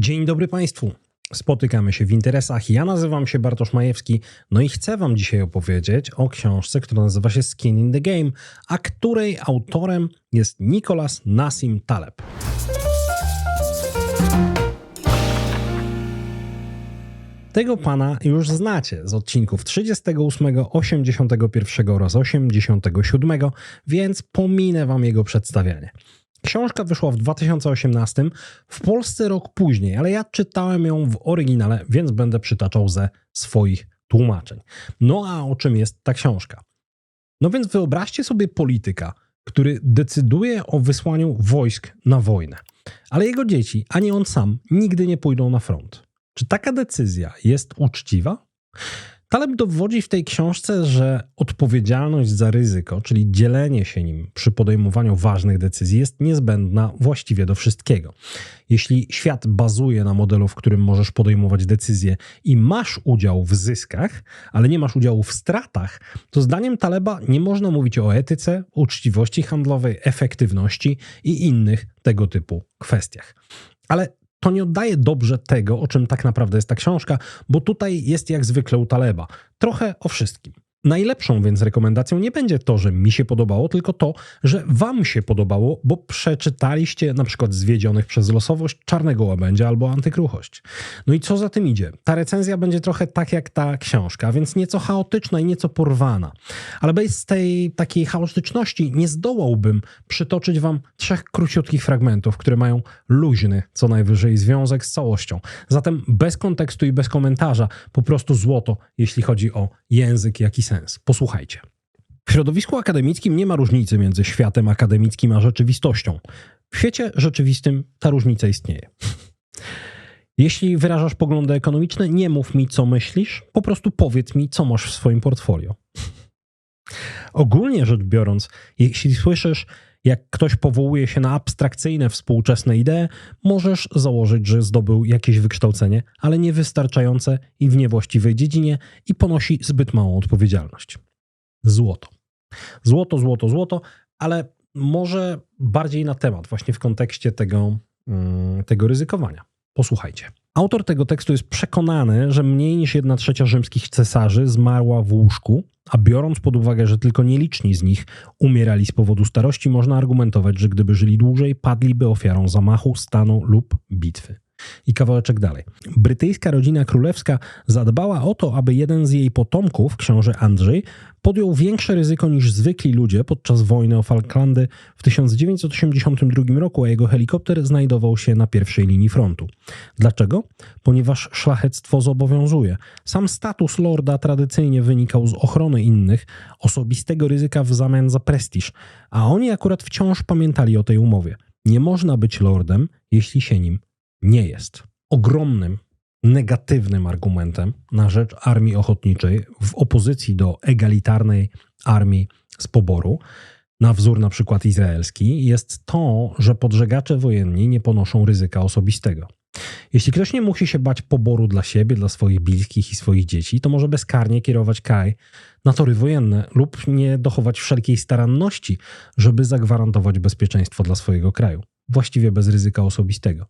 Dzień dobry Państwu. Spotykamy się w interesach. Ja nazywam się Bartosz Majewski, no i chcę Wam dzisiaj opowiedzieć o książce, która nazywa się Skin in the Game, a której autorem jest Nicolas Nassim Taleb. Tego pana już znacie z odcinków 38, 81 oraz 87, więc pominę wam jego przedstawianie. Książka wyszła w 2018, w Polsce rok później, ale ja czytałem ją w oryginale, więc będę przytaczał ze swoich tłumaczeń. No a o czym jest ta książka? No więc wyobraźcie sobie polityka, który decyduje o wysłaniu wojsk na wojnę, ale jego dzieci, ani on sam, nigdy nie pójdą na front. Czy taka decyzja jest uczciwa? Taleb dowodzi w tej książce, że odpowiedzialność za ryzyko, czyli dzielenie się nim przy podejmowaniu ważnych decyzji, jest niezbędna właściwie do wszystkiego. Jeśli świat bazuje na modelu, w którym możesz podejmować decyzje i masz udział w zyskach, ale nie masz udziału w stratach, to zdaniem Taleba nie można mówić o etyce, uczciwości handlowej, efektywności i innych tego typu kwestiach. Ale to nie oddaje dobrze tego, o czym tak naprawdę jest ta książka, bo tutaj jest jak zwykle u Taleba. Trochę o wszystkim. Najlepszą więc rekomendacją nie będzie to, że mi się podobało, tylko to, że wam się podobało, bo przeczytaliście na przykład Zwiedzionych przez losowość, Czarnego Łabędzia albo Antykruchość. No i co za tym idzie? Ta recenzja będzie trochę tak jak ta książka, więc nieco chaotyczna i nieco porwana. Ale bez tej takiej chaotyczności nie zdołałbym przytoczyć wam trzech króciutkich fragmentów, które mają luźny co najwyżej związek z całością. Zatem bez kontekstu i bez komentarza, po prostu złoto, jeśli chodzi o język, jaki sens. Posłuchajcie. W środowisku akademickim nie ma różnicy między światem akademickim a rzeczywistością. W świecie rzeczywistym ta różnica istnieje. Jeśli wyrażasz poglądy ekonomiczne, nie mów mi, co myślisz, po prostu powiedz mi, co masz w swoim portfolio. Ogólnie rzecz biorąc, jeśli słyszysz, jak ktoś powołuje się na abstrakcyjne współczesne idee, możesz założyć, że zdobył jakieś wykształcenie, ale niewystarczające i w niewłaściwej dziedzinie i ponosi zbyt małą odpowiedzialność. Złoto. Złoto, złoto, złoto, ale może bardziej na temat, właśnie w kontekście tego, mm, tego ryzykowania. Posłuchajcie. Autor tego tekstu jest przekonany, że mniej niż jedna trzecia rzymskich cesarzy zmarła w łóżku, a biorąc pod uwagę, że tylko nieliczni z nich umierali z powodu starości, można argumentować, że gdyby żyli dłużej, padliby ofiarą zamachu, stanu lub bitwy. I kawałeczek dalej. Brytyjska rodzina królewska zadbała o to, aby jeden z jej potomków, książę Andrzej, podjął większe ryzyko niż zwykli ludzie podczas wojny o Falklandy w 1982 roku, a jego helikopter znajdował się na pierwszej linii frontu. Dlaczego? Ponieważ szlachectwo zobowiązuje. Sam status lorda tradycyjnie wynikał z ochrony innych, osobistego ryzyka w zamian za prestiż, a oni akurat wciąż pamiętali o tej umowie. Nie można być lordem, jeśli się nim nie jest. Ogromnym, negatywnym argumentem na rzecz armii ochotniczej w opozycji do egalitarnej armii z poboru, na wzór na przykład izraelski, jest to, że podżegacze wojenni nie ponoszą ryzyka osobistego. Jeśli ktoś nie musi się bać poboru dla siebie, dla swoich bliskich i swoich dzieci, to może bezkarnie kierować kaj na tory wojenne lub nie dochować wszelkiej staranności, żeby zagwarantować bezpieczeństwo dla swojego kraju właściwie bez ryzyka osobistego,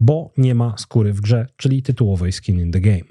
bo nie ma skóry w grze, czyli tytułowej skin in the game.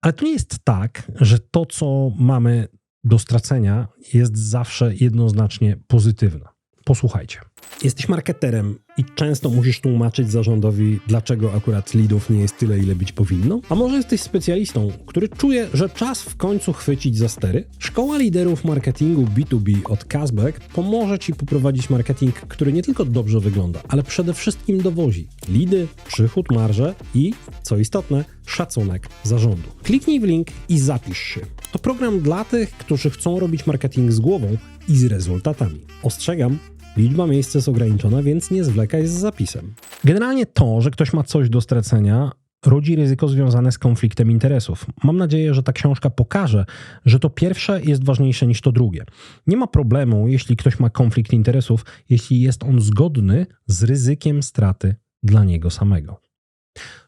Ale to nie jest tak, że to, co mamy do stracenia, jest zawsze jednoznacznie pozytywne. Posłuchajcie. Jesteś marketerem i często musisz tłumaczyć zarządowi, dlaczego akurat lidów nie jest tyle, ile być powinno? A może jesteś specjalistą, który czuje, że czas w końcu chwycić za stery? Szkoła liderów marketingu B2B od Casback pomoże Ci poprowadzić marketing, który nie tylko dobrze wygląda, ale przede wszystkim dowozi lidy, przychód, marże i, co istotne, szacunek zarządu. Kliknij w link i zapisz się. To program dla tych, którzy chcą robić marketing z głową i z rezultatami. Ostrzegam, Liczba miejsc jest ograniczona, więc nie zwlekaj z zapisem. Generalnie to, że ktoś ma coś do stracenia, rodzi ryzyko związane z konfliktem interesów. Mam nadzieję, że ta książka pokaże, że to pierwsze jest ważniejsze niż to drugie. Nie ma problemu, jeśli ktoś ma konflikt interesów, jeśli jest on zgodny z ryzykiem straty dla niego samego.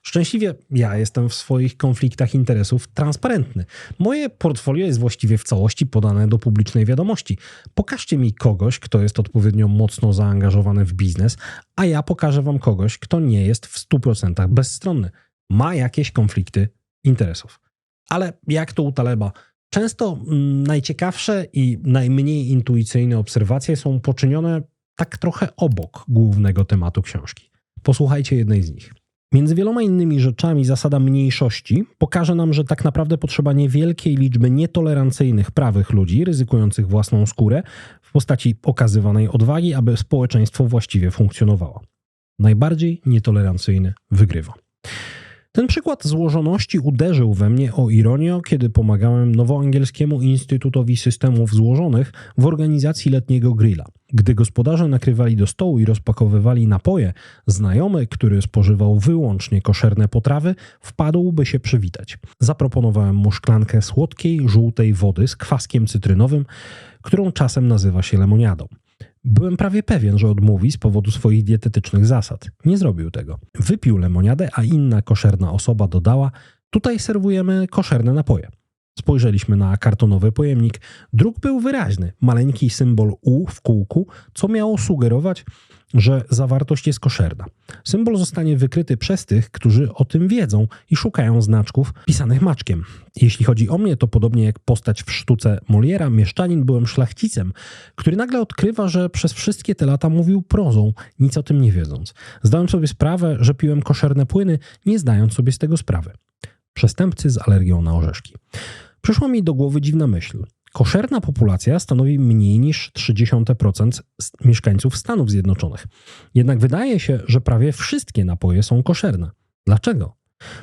Szczęśliwie ja jestem w swoich konfliktach interesów transparentny. Moje portfolio jest właściwie w całości podane do publicznej wiadomości. Pokażcie mi kogoś, kto jest odpowiednio mocno zaangażowany w biznes, a ja pokażę wam kogoś, kto nie jest w 100% bezstronny. Ma jakieś konflikty interesów. Ale jak to u Taleba? Często mm, najciekawsze i najmniej intuicyjne obserwacje są poczynione tak trochę obok głównego tematu książki. Posłuchajcie jednej z nich. Między wieloma innymi rzeczami zasada mniejszości pokaże nam, że tak naprawdę potrzeba niewielkiej liczby nietolerancyjnych prawych ludzi, ryzykujących własną skórę w postaci okazywanej odwagi, aby społeczeństwo właściwie funkcjonowało. Najbardziej nietolerancyjny wygrywa. Ten przykład złożoności uderzył we mnie o ironię, kiedy pomagałem nowoangielskiemu Instytutowi Systemów Złożonych w organizacji letniego grilla. Gdy gospodarze nakrywali do stołu i rozpakowywali napoje, znajomy, który spożywał wyłącznie koszerne potrawy, wpadłby się przywitać. Zaproponowałem mu szklankę słodkiej, żółtej wody z kwaskiem cytrynowym, którą czasem nazywa się lemoniadą. Byłem prawie pewien, że odmówi z powodu swoich dietetycznych zasad. Nie zrobił tego. Wypił lemoniadę, a inna koszerna osoba dodała: Tutaj serwujemy koszerne napoje. Spojrzeliśmy na kartonowy pojemnik. Druk był wyraźny, maleńki symbol U w kółku, co miało sugerować, że zawartość jest koszerna. Symbol zostanie wykryty przez tych, którzy o tym wiedzą i szukają znaczków pisanych maczkiem. Jeśli chodzi o mnie, to podobnie jak postać w sztuce Moliera, mieszczanin byłem szlachcicem, który nagle odkrywa, że przez wszystkie te lata mówił prozą, nic o tym nie wiedząc. Zdałem sobie sprawę, że piłem koszerne płyny, nie zdając sobie z tego sprawy. Przestępcy z alergią na orzeszki. Przyszła mi do głowy dziwna myśl. Koszerna populacja stanowi mniej niż 0,3% mieszkańców Stanów Zjednoczonych. Jednak wydaje się, że prawie wszystkie napoje są koszerne. Dlaczego?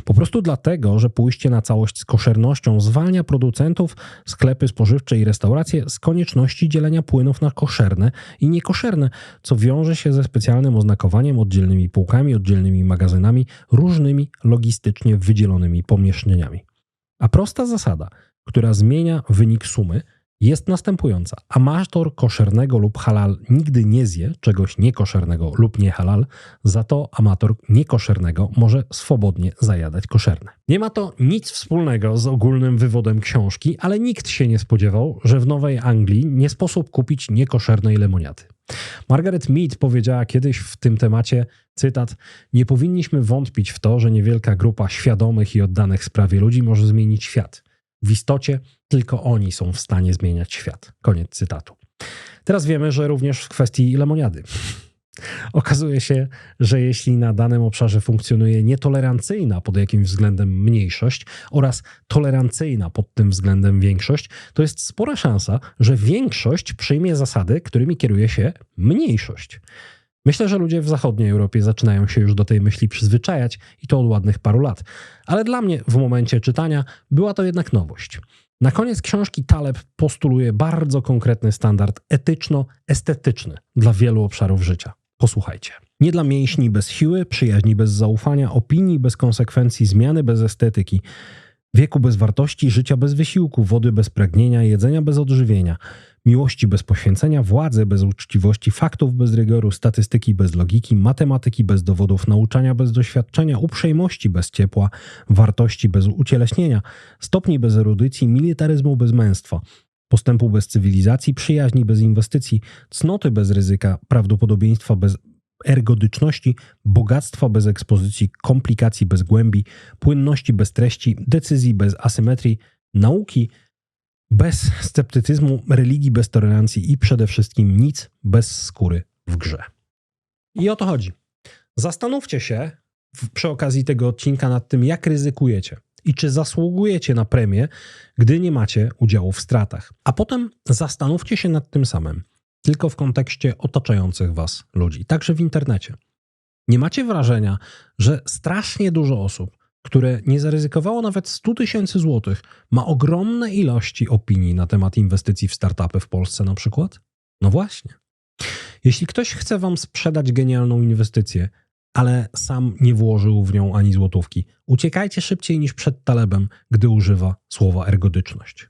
Po prostu dlatego, że pójście na całość z koszernością zwalnia producentów, sklepy spożywcze i restauracje z konieczności dzielenia płynów na koszerne i niekoszerne, co wiąże się ze specjalnym oznakowaniem, oddzielnymi półkami, oddzielnymi magazynami, różnymi logistycznie wydzielonymi pomieszczeniami. A prosta zasada – która zmienia wynik sumy, jest następująca. Amator koszernego lub halal nigdy nie zje czegoś niekoszernego lub nie halal, za to amator niekoszernego może swobodnie zajadać koszerne. Nie ma to nic wspólnego z ogólnym wywodem książki, ale nikt się nie spodziewał, że w Nowej Anglii nie sposób kupić niekoszernej lemoniady. Margaret Mead powiedziała kiedyś w tym temacie, cytat, nie powinniśmy wątpić w to, że niewielka grupa świadomych i oddanych sprawie ludzi może zmienić świat. W istocie tylko oni są w stanie zmieniać świat. Koniec cytatu. Teraz wiemy, że również w kwestii lemoniady. Okazuje się, że jeśli na danym obszarze funkcjonuje nietolerancyjna pod jakimś względem mniejszość oraz tolerancyjna pod tym względem większość, to jest spora szansa, że większość przyjmie zasady, którymi kieruje się mniejszość. Myślę, że ludzie w zachodniej Europie zaczynają się już do tej myśli przyzwyczajać i to od ładnych paru lat. Ale dla mnie w momencie czytania była to jednak nowość. Na koniec książki Taleb postuluje bardzo konkretny standard etyczno-estetyczny dla wielu obszarów życia. Posłuchajcie. Nie dla mięśni bez siły, przyjaźni bez zaufania, opinii bez konsekwencji, zmiany bez estetyki, wieku bez wartości, życia bez wysiłku, wody bez pragnienia, jedzenia bez odżywienia – miłości bez poświęcenia, władzy bez uczciwości, faktów bez rygoru, statystyki bez logiki, matematyki bez dowodów, nauczania bez doświadczenia, uprzejmości bez ciepła, wartości bez ucieleśnienia, stopni bez erudycji, militaryzmu bez męstwa, postępu bez cywilizacji, przyjaźni bez inwestycji, cnoty bez ryzyka, prawdopodobieństwa bez ergodyczności, bogactwa bez ekspozycji, komplikacji bez głębi, płynności bez treści, decyzji bez asymetrii, nauki bez sceptycyzmu, religii bez tolerancji i przede wszystkim nic bez skóry w grze. I o to chodzi. Zastanówcie się przy okazji tego odcinka nad tym, jak ryzykujecie i czy zasługujecie na premię, gdy nie macie udziału w stratach. A potem zastanówcie się nad tym samym, tylko w kontekście otaczających was ludzi, także w internecie. Nie macie wrażenia, że strasznie dużo osób które nie zaryzykowało nawet 100 tysięcy złotych, ma ogromne ilości opinii na temat inwestycji w startupy w Polsce na przykład? No właśnie. Jeśli ktoś chce wam sprzedać genialną inwestycję, ale sam nie włożył w nią ani złotówki, uciekajcie szybciej niż przed talebem, gdy używa słowa ergodyczność.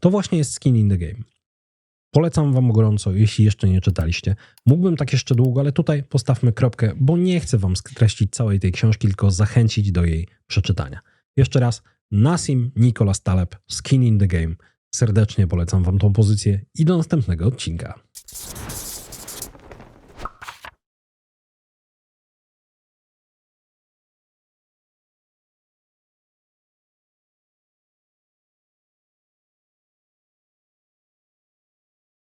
To właśnie jest skin in the game. Polecam wam gorąco, jeśli jeszcze nie czytaliście. Mógłbym tak jeszcze długo, ale tutaj postawmy kropkę, bo nie chcę wam streścić całej tej książki, tylko zachęcić do jej przeczytania. Jeszcze raz, Nassim Nicholas Taleb, Skin in the Game. Serdecznie polecam wam tą pozycję i do następnego odcinka.